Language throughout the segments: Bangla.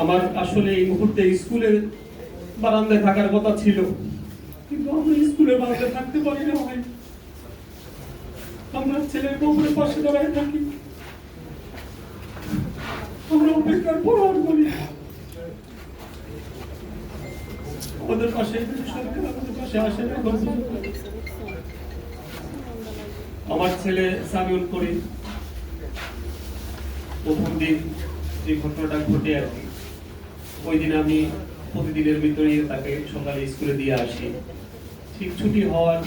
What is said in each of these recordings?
আমার আসলে এই মুহূর্তে স্কুলের বারান্দায় থাকার কথা ছিল। কিন্তু আমরা স্কুলের বারান্দায় থাকতে পারি না ভাই। আমরা ছেলের বউয়ের পাশে দাঁড়ায় থাকি। আমরা অপেক্ষার প্রহার করি আমাদের পাশে সরকার আমাদের পাশে আসে না আমার ছেলে সামিউল করিম, প্রথম দিন যে ঘটনাটা ঘটে আর কি। ওই দিন আমি প্রতিদিনের ভিতরে তাকে সকালে স্কুলে দিয়ে আসি। ঠিক ছুটি হওয়ার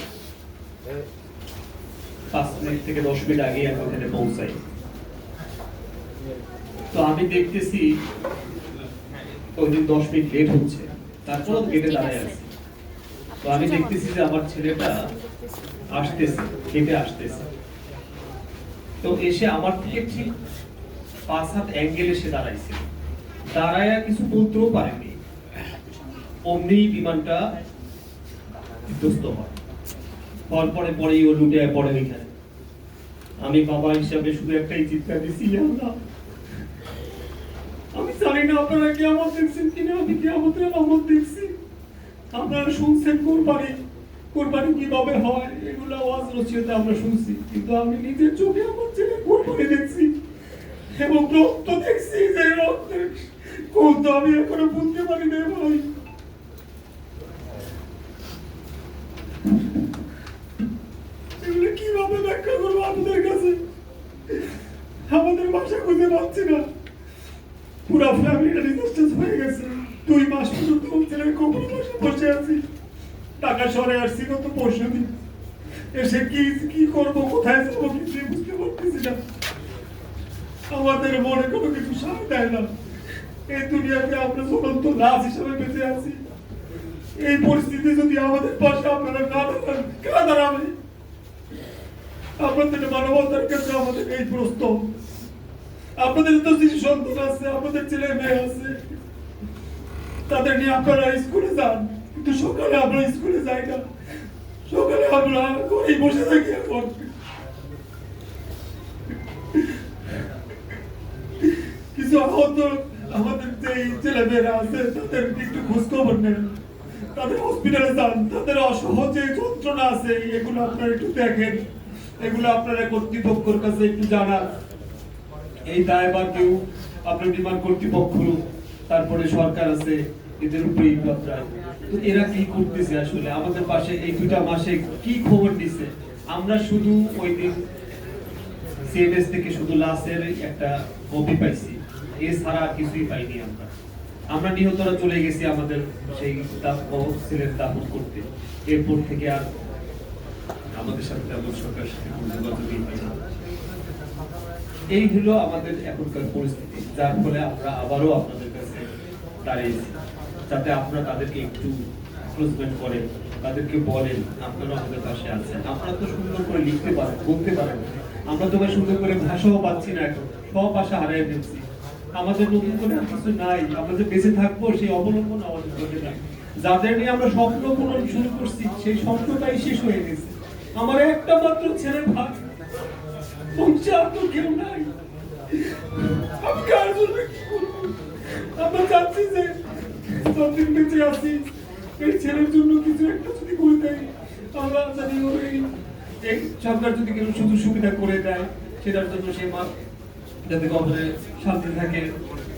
পাঁচ মিনিট থেকে দশ মিনিট আগে আমি ওখানে পৌঁছাই। তো আমি দেখতেছি ওই দিন দশ মিনিট লেট হচ্ছে। তারপরও গেটে দাঁড়ায় আছে। তো আমি দেখতেছি যে আমার ছেলেটা আসতেছে হেঁটে আসতেছে। তো এসে আমার থেকে ঠিক পাঁচ হাত অ্যাঙ্গেল এসে দাঁড়াইছে। দাঁড়ায় কিছু বলতেও পারেনি। অমনি বিমানটা বিধ্বস্ত হয়। হওয়ার পরে পরেই ও লুটে পড়ে ওইখানে। আমি বাবা হিসাবে শুধু একটাই চিৎকার দিছি "ইয়া আল্লাহ, আমি জানি না আপনারা কি আমার দেখছেন কিনা আমি কি আমাদের আমার দেখছি। আপনারা শুনছেন কোরবানি কোরবানি কীভাবে হয় এগুলো আওয়াজ রচিতে আমরা শুনছি। কিন্তু আমি নিজের চোখে আমার ছেলে কোরবানি দেখছি এবং রক্ত দেখছি যে রক্তের কোন তো আমি এখনও বুঝতে পারি ভাই। কীভাবে ব্যাখ্যা করব আপনাদের কাছে? আমাদের ভাষা খুঁজে পাচ্ছি না। পুরা ফ্যামিলিটা হয়ে গেছে। দুই মাস পর্যন্ত ছেলের কোমর বসে বসে আছি। টাকা সরে আসছি কত পরশু দিন। এসে কি কি করব, কোথায় যাব কিছুই বুঝতে পারতেছি না। আমাদের মনে কোনো কিছু সাথ দেয় না। এই দুনিয়াতে আমরা জ্বলন্ত লাশ হিসাবে বেঁচে আছি। এই পরিস্থিতি যদি আমাদের পাশে আপনারা না দাঁড়ান কারা দাঁড়াবে? আপনাদের মানবতার কাছে আমাদের এই প্রশ্ন। আপনাদের তো শিশু সন্তান আছে, আপনাদের ছেলে মেয়ে আছে। তাদের নিয়ে আপনারা স্কুলে যান, কিন্তু সকালে আমরা স্কুলে যাই না। সকালে আমরা ঘরেই বসে থাকি এখন। কিছু আহত ছেলে মেয়েরা আছে, তাদের একটু নেন। তাদের হসপিটালে যান, তাদের অসহজ যন্ত্রণা আছে, এগুলো আপনারা একটু দেখেন। এগুলো আপনারা কর্তৃপক্ষের কাছে একটু এই কেউ আপনার বিমান কর্তৃপক্ষ তারপরে সরকার আছে, এদের উপরে তো এরা কি করতেছে আসলে? আমাদের পাশে এই দুটা মাসে কি খবর দিছে আমরা শুধু ওই দিন সিএমএস থেকে শুধু লাশের একটা কপি পাইছি। এছাড়া কিছুই পাইনি আমরা। আমরা নিহতরা চলে গেছি আমাদের সেই ছেলের দাফন করতে। এরপর থেকে আর আমাদের সাথে তেমন সরকারের সাথে এই হলো আমাদের এখনকার পরিস্থিতি, যার ফলে আমরা আবারও আপনাদের কাছে দাঁড়িয়েছি, যাতে আপনারা তাদেরকে একটু ক্লোজমেন্ট করেন, তাদেরকে বলেন আপনারা আমাদের পাশে আছেন। আপনারা তো সুন্দর করে লিখতে পারেন, বলতে পারেন। আমরা তো সুন্দর করে ভাষাও পাচ্ছি না এখন, সব ভাষা হারিয়ে ফেলছি। আমাদের নতুন করে কিছু নাই। আমরা যে বেঁচে থাকব, সেই অবলম্বন আমাদের চোখে নাই যাদের নিয়ে আমরা স্বপ্ন পূরণ শুরু করছি, সেই স্বপ্নটাই শেষ হয়ে গেছে। আমার একটা মাত্র ছেলে ভাগ তো কেউ নাই। আমরা চাচ্ছি যে যতদিন বেঁচে আছি, এই ছেলের জন্য কিছু একটা যদি করে দেয় আমরা জানি এই সরকার যদি কিছু সুযোগ সুবিধা করে দেয়, সেটার জন্য সে মা যাতে কবরে শান্তি থাকে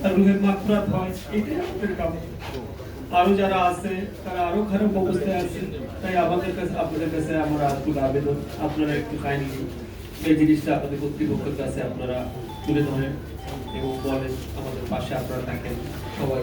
তার রুহের মাকফরাত হয়, এটাই আমাদের কাম আরও যারা আছে, তারা আরও খারাপ অবস্থায় আছে, তাই আমাদের কাছে আপনাদের কাছে আমার আজকুল আবেদন। আপনারা একটু কাইন্ডলি এই জিনিসটা আপনাদের কর্তৃপক্ষের কাছে আপনারা তুলে ধরেন এবং বলেন, আমাদের পাশে আপনারা থাকেন, সবাই